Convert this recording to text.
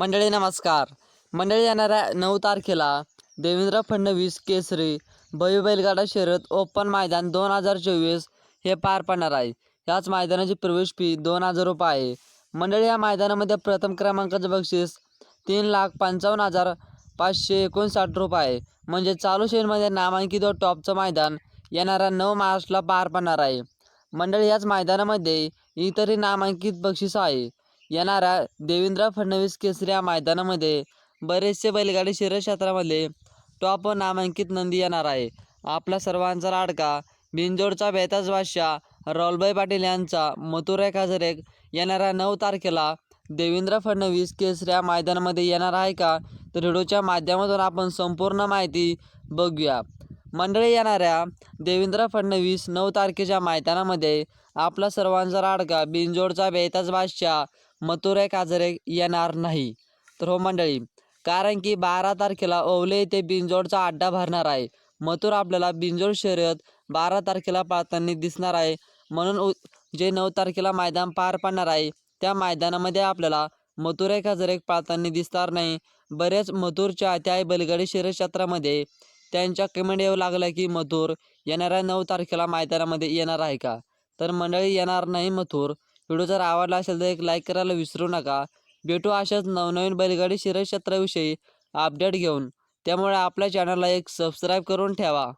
मंडळी नमस्कार. मंडळी येणाऱ्या नऊ तारखेला देवेंद्र फडणवीस केसरी भव्य बैलगाडा शर्यत ओपन मैदान दोन हजार चोवीस हे पार पडणार आहे. याच मैदानाची प्रवेश फी दोन हजार रुपये आहे. मंडळी या मैदानामध्ये प्रथम क्रमांकाचं बक्षीस तीन लाख पंचावन्न हजार पाचशे एकोणसाठ रुपये आहे. म्हणजे चालू शेअरमध्ये नामांकित व टॉपचं मैदान येणाऱ्या नऊ मार्चला पार पडणार आहे. मंडळी याच मैदानामध्ये इतरही नामांकित बक्षीस आहे. येणाऱ्या देवेंद्र फडणवीस केसरी या मैदानामध्ये बरेचसे बैलगाडी शिरक्षेत्रामध्ये टॉप नामांकित नंदी येणार आहे. आपला सर्वांचा लाडका भिंजोडचा बेताज बादशाह राहुलभाई पाटील यांचा मथुरा काजरेक येणाऱ्या नऊ तारखेला देवेंद्र फडणवीस केसऱ्या मैदानामध्ये येणार आहे का? तर व्हिडिओच्या माध्यमातून आपण संपूर्ण माहिती बघूया. मंडळी येणाऱ्या देवेंद्र फडणवीस नऊ तारखेच्या मैदानामध्ये आपला सर्वांचा लाडका बिंजोडचा बेताज बादशाह मथुरे काजरे येणार नाही. तर हो मंडळी कारण की बारा तारखेला ओवले येथे बिंजोडचा अड्डा भरणार आहे. मथुर आपल्याला बिंजोड शर्यत बारा तारखेला पाळताना दिसणार आहे. म्हणून उ जे नऊ तारखेला मैदान पार पडणार आहे त्या मैदानामध्ये आपल्याला मथुरा काजरे पाळताना दिसणार नाही. बरेच मथुरच्या त्या बैलगाडी शर्यत क्षेत्रामध्ये त्यांच्या कमेंट येऊ लागल्या की मथुर येणाऱ्या नऊ तारखेला मैदानामध्ये येणार आहे का? तर मंडळी येणार नाही मथुर. व्हिडिओ जर आवडला असेल तर एक लाईक करायला विसरू नका. भेटू अशाच नवनवीन बैलगाडी शिरक्षेत्राविषयी अपडेट घेऊन. त्यामुळे आपल्या चॅनलला एक सबस्क्राईब करून ठेवा.